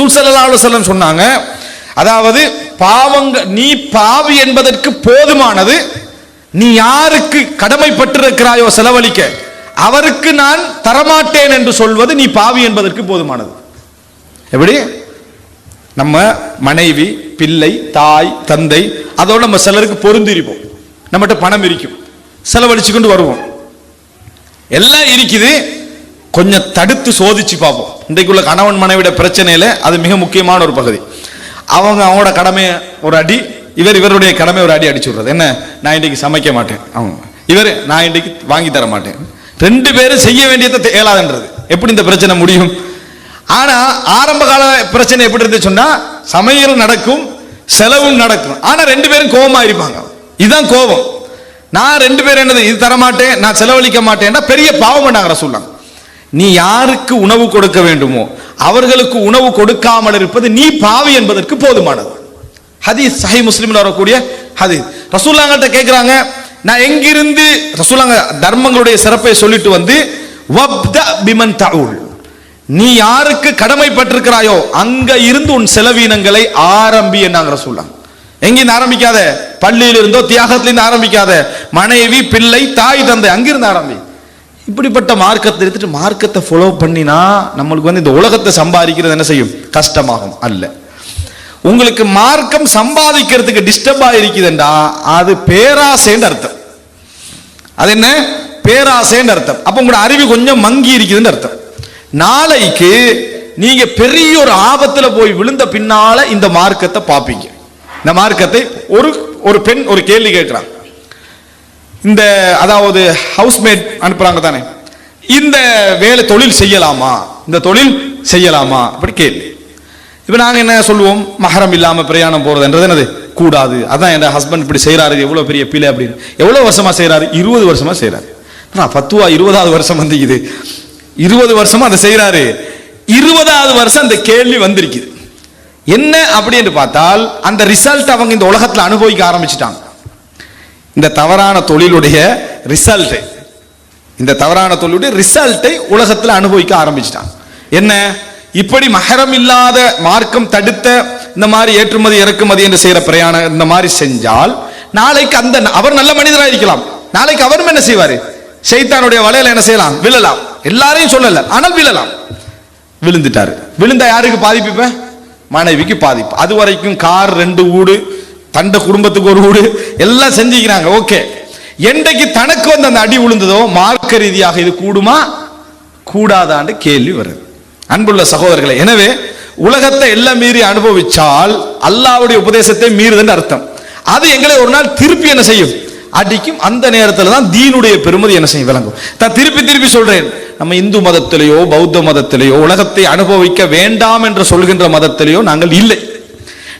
சுல்சல்லாஹ் சொன்னாங்க அதாவது பாவங்க நீ பாவி என்பதற்கு போதுமானது நீ யாருக்கு கடமைப்பட்டிருக்கிறாயோ செலவழிக்க அவருக்கு நான் தரமாட்டேன் என்று சொல்வது நீ பாவி என்பதற்கு போதுமானது. எப்படி? நம்ம மனைவி பிள்ளை தாய் தந்தை அதோட நம்ம சிலருக்கு பொருந்திருப்போம். நம்மகிட்ட பணம் இருக்கும். செலவழிச்சு கொண்டு வருவோம். எல்லாம் இருக்குது. கொஞ்சம் தடுத்து சோதிச்சு பார்ப்போம். இன்றைக்குள்ள கணவன் மனைவிட பிரச்சனையில அது மிக முக்கியமான ஒரு பகுதி. அவங்க அவங்களோட கடமையை ஒரு அடி இவர் இவருடைய கடமை ஒரு அடி அடிச்சு விடுறது. என்ன? நான் இன்னைக்கு சமைக்க மாட்டேன். அவங்க இவர் நான் இன்னைக்கு வாங்கி தர மாட்டேன். ரெண்டு பேரும் செய்ய வேண்டியதை இயலாதுன்றது. எப்படி இந்த பிரச்சனை முடியும்? ஆனா ஆரம்ப கால பிரச்சனை எப்படி இருந்து சொன்னால் சமையல் நடக்கும் செலவும் நடக்கும். ஆனா ரெண்டு பேரும் கோபமா இருப்பாங்க. இதுதான் கோபம். நான் ரெண்டு பேரும் என்னது இது தரமாட்டேன் நான் செலவழிக்க மாட்டேன்னா பெரிய பாவம் பண்ணாங்க சொல்லாங்க நீ யாருக்கு உணவு கொடுக்க வேண்டுமோ அவர்களுக்கு உணவு கொடுக்காமல் இருப்பது நீ பாவி என்பதற்கு போதுமானது. ஹதீஸ் சஹி முஸ்லிம்ல வரக்கூடிய ஹதீஸ். ரசூல்லாங்கள்ட்ட கேட்குறாங்க நான் எங்கிருந்து ரசூலாங்க தர்மங்களுடைய சிறப்பை சொல்லிட்டு வந்து வப்த பிமன் தவுல் நீ யாருக்கு கடமைப்பட்டிருக்கிறாயோ அங்க இருந்து உன் செலவீனங்களை ஆரம்பி என்னாங்க ரசூல்லாங்க எங்கிருந்து ஆரம்பிக்காத? பள்ளியில இருந்தோ தியாகத்திலிருந்து ஆரம்பிக்காத. மனைவி பிள்ளை தாய் தந்தை அங்கிருந்து ஆரம்பி. இப்படிப்பட்ட மார்க்கத்தை எடுத்துட்டு மார்க்கத்தை ஃபாலோ பண்ணினா நம்மளுக்கு வந்து இந்த உலகத்தை சம்பாதிக்கிறது என்ன செய்யும்? கஷ்டமாகும். அல்ல. உங்களுக்கு மார்க்கம் சம்பாதிக்கிறதுக்கு டிஸ்டர்பாக இருக்குதுண்டா அது பேராசைன்னு அர்த்தம். அது என்ன? பேராசைன்னு அர்த்தம். அப்போ உங்களோட அறிவு கொஞ்சம் மங்கி இருக்குதுன்னு அர்த்தம். நாளைக்கு நீங்க பெரிய ஒரு ஆபத்துல போய் விழுந்த பின்னால இந்த மார்க்கத்தை பார்ப்பீங்க. இந்த மார்க்கத்தை ஒரு ஒரு பெண் ஒரு கேள்வி கேட்கிறான். இந்த அதாவது ஹவுஸ்மேட் அனுப்புறாங்க தானே இந்த வேலை தொழில் செய்யலாமா? இந்த தொழில் செய்யலாமா? அப்படி கேள்வி. இப்போ நாங்கள் என்ன சொல்லுவோம்? மகரம் இல்லாமல் பிரயாணம் போகிறதுன்றது என்னது? கூடாது. அதான் என் ஹஸ்பண்ட் இப்படி செய்கிறாரு எவ்வளோ பெரிய பிள்ளை அப்படின்னு. எவ்வளோ வருஷமாக செய்கிறாரு இருபது வருஷமாக செய்கிறாரு நான் பத்துவா இருபதாவது வருஷம் வந்து இது இருபது வருஷமாக அதை செய்கிறாரு இருபதாவது வருஷம் அந்த கேள்வி வந்திருக்குது. என்ன அப்படின்னு பார்த்தால் அந்த ரிசல்ட் அவங்க இந்த உலகத்தில் அனுபவிக்க ஆரம்பிச்சிட்டாங்க. இந்த தவறான தொழிலுடைய ரிசல்ட் இந்த தவறான தொழிலுடைய ரிசல்ட்டை உலகத்தில் அனுபவிக்க ஆரம்பிச்சிட்டான். என்ன? இப்படி மகரம் இல்லாத மார்க்கம் தடுத்த இந்த மாதிரி ஏற்றுமதி இறக்குமதி என்று செய்யற பிரயாணம் இந்த மாதிரி செஞ்சால் நாளைக்கு அந்த அவர் நல்ல மனிதராக இருக்கலாம் நாளைக்கு அவரும் என்ன செய்வார்? சைத்தானுடைய வலையில என்ன செய்யலாம்? விழலாம். எல்லாரையும் சொல்லல. ஆனால் விழலாம். விழுந்துட்டாரு. விழுந்தா யாருக்கு பாதிப்பு மனைவிக்கு பாதிப்பு. அது வரைக்கும் கார் ரெண்டு ஊடு தண்ட குடும்பத்துக்கு ஒரு வீடு எல்லாம் செஞ்சுக்கிறாங்க ஓகே. என்றைக்கு தனக்கு வந்து அந்த அடி விழுந்ததோ மார்க்க ரீதியாக இது கூடுமா? கூடாதான்னு கேள்வி வருது. அன்புள்ள சகோதரர்களை எனவே உலகத்தை எல்லாம் மீறி அனுபவிச்சால் அல்லாவுடைய உபதேசத்தை மீறுதுன்னு அர்த்தம். அது எங்களை ஒரு நாள் திருப்பி என்ன செய்யும்? அடிக்கும். அந்த நேரத்தில் தான் தீனுடைய பெருமதி என்ன செய்யும்? விளங்கும். தான் திருப்பி திருப்பி சொல்றேன். நம்ம இந்து மதத்திலேயோ பௌத்த மதத்திலேயோ உலகத்தை அனுபவிக்க வேண்டாம் என்று சொல்கின்ற மதத்திலேயோ நாங்கள் இல்லை.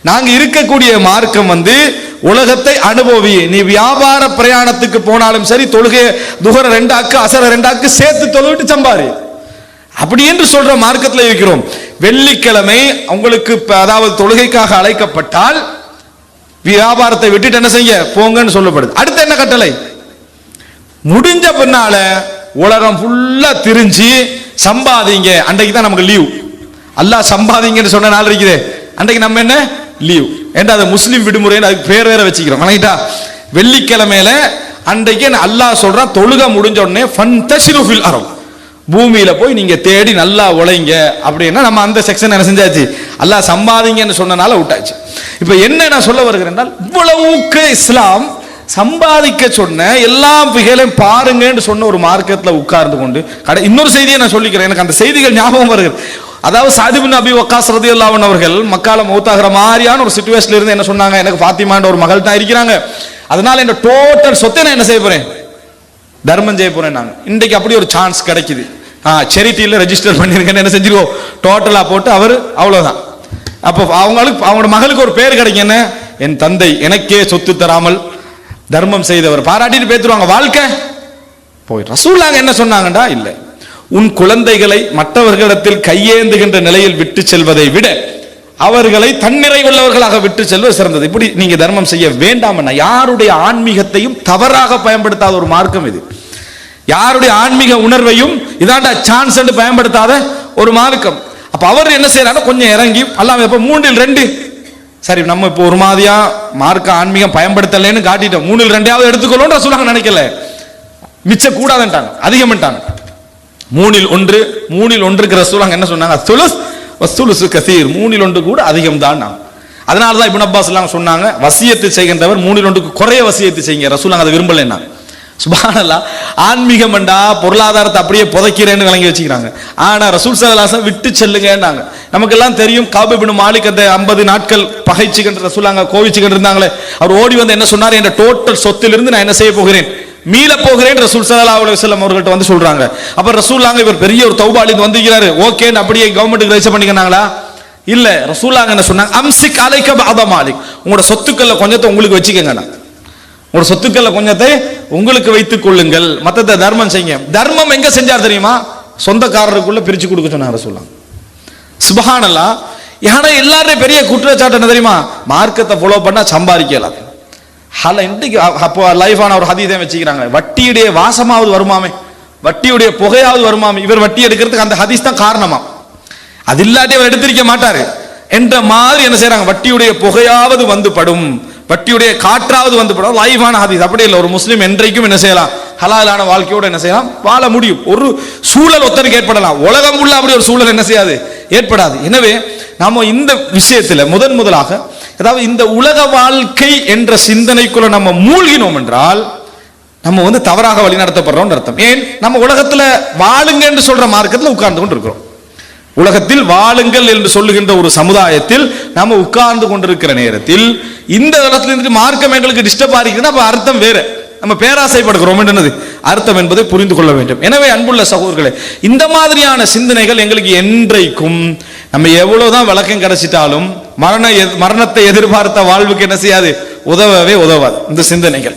நாங்கள் இருக்கக்கூடிய மார்க்கம் வந்து உலகத்தை அனுபவி. நீ வியாபார பிரயாணத்துக்கு போனாலும் சரி தொழுகை துகர ரெண்டாக்கு அசர ரெண்டாக்கு சேர்த்து தொழுவிட்டு சம்பாரு. அப்படி என்று சொல்ற மார்க்கத்தில் இருக்கிறோம். வெள்ளிக்கிழமை உங்களுக்கு அதாவது தொழுகைக்காக அழைக்கப்பட்டால் வியாபாரத்தை விட்டுட்டு என்ன செய்ய? போங்கன்னு சொல்லப்படுது. அடுத்து என்ன கட்டளை? முடிஞ்ச பின்னால உலகம் ஃபுல்லா திரிஞ்சு சம்பாதிங்க. அன்றைக்கு தான் நமக்கு லீவ் அல்லாஹ் சம்பாதிங்கன்னு சொன்ன நாள் இருக்குது. அன்றைக்கு நம்ம என்ன? லீவ் ஏன்டா அது முஸ்லீம் விடுமுறைன்னு அதுக்கு பேர் வேற வச்சுக்கிறோம். வணங்கிட்டா? வெள்ளிக்கிழமையில அன்றைக்கு அல்லாஹ் சொல்றான் தொழுக முடிஞ்ச உடனே ஃபன்தஷிரு அறம் பூமியில போய் நீங்க தேடி நல்லா உழைங்க. அப்படின்னா நம்ம அந்த செக்ஷன் என்ன செஞ்சாச்சு? அல்லாஹ் சம்பாதிங்கன்னு சொன்னனால விட்டாச்சு. இப்போ என்ன நான் சொல்ல வருகிறேன் இவ்வளவுக்கு இஸ்லாம் சம்பாதிக்க சொன்ன எல்லா வகைகளையும் பாருங்கன்னு சொன்ன ஒரு மார்க்கத்தில் உட்கார்ந்து கொண்டு கடை இன்னொரு செய்தியை நான் சொல்லிக்கிறேன். எனக்கு அந்த செய்திகள் ஞாபகம் வருகிறது. அதாவது சாதிபின் அபி வக்காஸ் ரதி அல்லாவன் அவர்கள் மக்கால மௌத்தாகிற மாதிரியான ஒரு சுச்சுவேஷன்ல இருந்து என்ன சொன்னாங்க? எனக்கு பாத்திமான்ற ஒரு மகள் தான் இருக்கிறாங்க. அதனால இந்த டோட்டல் சொத்தை நான் என்ன செய்ய போறேன்? தர்மம் செய்ய போறேன் நாங்க. இன்றைக்கு அப்படி ஒரு சான்ஸ் கிடைக்குது. ஆ செரிட்டியில் ரெஜிஸ்டர் பண்ணியிருக்கேன்னு என்ன செஞ்சிருவோம்? டோட்டலாக போட்டு அவர் அவ்வளோதான் அப்போ அவங்களுக்கு அவங்களோட மகளுக்கு ஒரு பேர் கிடைக்கும் என்ன? என் தந்தை எனக்கே சொத்து தராமல் தர்மம் செய்தவர். பாராட்டிட்டு பேத்துருவாங்க. வாழ்க்கை? போய் ரசூல்லாங்க என்ன சொன்னாங்கடா? இல்லை. உன் குழந்தைகளை மற்றவர்களிடத்தில் கையேந்துகின்ற நிலையில் விட்டு செல்வதை விட அவர்களை தன்னிறைவுள்ளவர்களாக விட்டு செல்வது சிறந்தது. இப்படி நீங்க தர்மம் செய்ய வேண்டாம் யாருடைய ஆன்மீகத்தையும் தவறாக பயன்படுத்தாத ஒரு மார்க்கம் இது. யாருடைய ஆன்மீக உணர்வையும் இதாண்டா சான்ஸ் என்று பயன்படுத்தாத ஒரு மார்க்கம். அப்ப அவர் என்ன செய்யறாரு கொஞ்சம் இறங்கி அல்லாம இப்ப மூன்றில் ரெண்டு. சரி நம்ம இப்போ ஒரு மாதிரியா மார்க்க ஆன்மீகம் பயன்படுத்தலைன்னு காட்டிட்டோம். மூணில் ரெண்டாவது எடுத்துக்கொள்ளும் சொல்லுவாங்க நினைக்கல. மிச்ச கூடாதுன்ட்டாங்க அதிகம்ட்டாங்க மூணில் ஒன்று மூணில் ஒன்றுக்கு ரசூலாங்க என்ன சொன்னாங்க? துலுஸ் வசூலுசு கசீர். மூணில் ஒன்று கூட அதிகம் தான் அதனால தான் இபின் அப்பாஸ் எல்லாம் சொன்னாங்க வசியத்து செய்கின்றவர் மூணில் ஒன்றுக்கு குறைய வசியத்து செய்யுங்க. ரசூலாங்க அதை விரும்பலைன்னா சுபானல்லா ஆன்மீகம் என்றா பொருளாதாரத்தை அப்படியே புதைக்கிறேன்னு விளங்கி வச்சுக்கிறாங்க. ஆனா ரசூல் சலாசம் விட்டு செல்லுங்கன்னாங்க. நமக்கெல்லாம் தெரியும் காபிபின் மாலிக் அந்த ஐம்பது நாட்கள் பகைச்சுக்கின்ற ரசூலாங்க கோவிச்சுக்கிட்டு இருந்தாங்களே. அவர் ஓடி வந்து என்ன சொன்னார்? என்ற டோட்டல் சொத்திலிருந்து நான் என்ன செய்ய போகிறேன்? மீள போகிறேன் ரசூல் சல்லா அலுவலி வஸல்லம் அவர்கள்ட்ட வந்து சொல்றாங்க. அப்ப ரசூல்லாங்க இவர் பெரிய ஒரு தௌபாலி வந்துக்கிறாரு ஓகேன்னு அப்படியே கவர்மெண்ட்டுக்கு ரெஜிஸ்டர் பண்ணிக்கிறாங்களா இல்ல ரசூல்லாங்க என்ன சொன்னாங்க? அம்சிக் அலைக்க பாத மாலிக். உங்களோட சொத்துக்கள்ல கொஞ்சத்தை உங்களுக்கு வச்சுக்கங்கண்ணா உங்களோட சொத்துக்கள்ல கொஞ்சத்தை உங்களுக்கு வைத்துக் கொள்ளுங்கள். மத்தத்தை தர்மம் செய்யுங்க. தர்மம் எங்க செஞ்சார் தெரியுமா? சொந்தக்காரருக்குள்ள பிரிச்சு கொடுக்க சொன்னாங்க ரசூலாங்க சுபஹானல்லா. ஏன்னா எல்லாருடைய பெரிய குற்றச்சாட்டு என்ன தெரியுமா? மார்க்கத்தை ஃபாலோ பண்ணா சம்பாதிக்கலாம். ஹல இன்றைக்கு அப்போ லைஃபான ஒரு ஹதீதே வச்சுக்கிறாங்க. வட்டியுடைய வாசமாவது வருமாமே. வட்டியுடைய புகையாவது வருமாமே. இவர் வட்டி எடுக்கிறதுக்கு அந்த ஹதீஸ் தான் காரணமா? அது இல்லாட்டி அவர் எடுத்திருக்க மாட்டாரு. என்ற மாதிரி என்ன செய்யறாங்க வட்டியுடைய புகையாவது வந்து படும். வட்டியுடைய காற்றாவது வந்து படும். லைஃபான ஹதீஸ். அப்படி இல்லை. ஒரு முஸ்லீம் என்றைக்கும் என்ன செய்யலாம்? ஹலாலான வாழ்க்கையோட என்ன செய்யலாம்? வாழ முடியும். ஒரு சூழல் ஒத்தருக்கு ஏற்படலாம். உலகம் உள்ள அப்படி ஒரு சூழல் என்ன செய்யாது? ஏற்படாது. எனவே நாம இந்த விஷயத்துல முதன் முதலாக அதாவது இந்த உலக வாழ்க்கை என்ற சிந்தனைக்குள்ள நம்ம மூழ்கினோம் என்றால் நம்ம வந்து தவறாக வழி நடத்தப்படுறோம்னு அர்த்தம். ஏன்? நம்ம உலகத்துல வாழுங்க என்று சொல்ற மார்க்கத்தில் உட்கார்ந்து கொண்டு இருக்கிறோம் உலகத்தில் வாழுங்கள் என்று சொல்லுகின்ற ஒரு சமுதாயத்தில் நம்ம உட்கார்ந்து கொண்டிருக்கிற நேரத்தில் இந்த இடத்துல இருந்து மார்க்கம் எங்களுக்கு டிஸ்டர்ப் ஆகிருக்குன்னா அப்ப அர்த்தம் வேற. நம்ம பேராசைப்படுகிறோம் என்னது? அர்த்தம் என்பதை புரிந்து கொள்ள வேண்டும். எனவே அன்புள்ள சகோதரர்களே இந்த மாதிரியான சிந்தனைகள் எங்களுக்கு என்றைக்கும் நம்ம எவ்வளவுதான் விளக்கம் கிடைச்சிட்டாலும் மரண மரணத்தை எதிர்பார்த்த வாழ்வுக்கு என்ன செய்யாது? உதவவே உதவாது. இந்த சிந்தனைகள்.